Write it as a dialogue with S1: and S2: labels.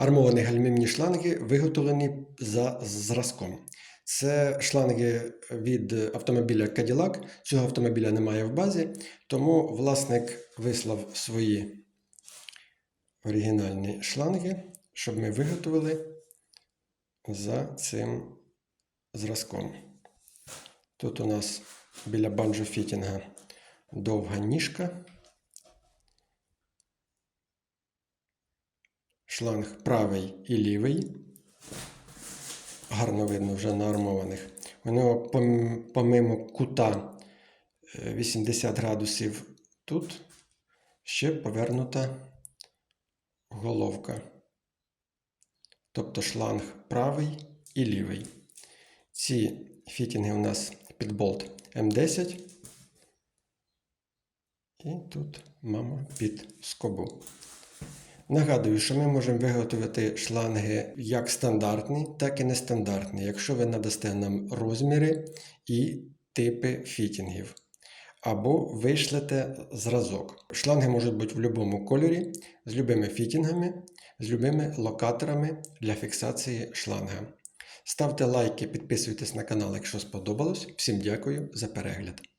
S1: Армовані гальмівні шланги виготовлені за зразком. Це шланги від автомобіля Cadillac. Цього автомобіля немає в базі, тому власник вислав свої оригінальні шланги, щоб ми виготовили за цим зразком. Тут у нас біля банджо фітінга довга ніжка. Шланг правий і лівий. Гарно видно вже на армованих. У нього помимо кута е, 80 градусів тут ще повернута головка. Тобто шланг правий і лівий. Ці фітінги у нас під болт М10. І тут мама під скобу. Нагадую, що ми можемо виготовити шланги як стандартні, так і нестандартні, якщо ви надасте нам розміри і типи фітінгів. Або вишлете зразок. Шланги можуть бути в будь-якому кольорі, з любими фітінгами, з любими локаторами для фіксації шланга. Ставте лайки, підписуйтесь на канал, якщо сподобалось. Всім дякую за перегляд.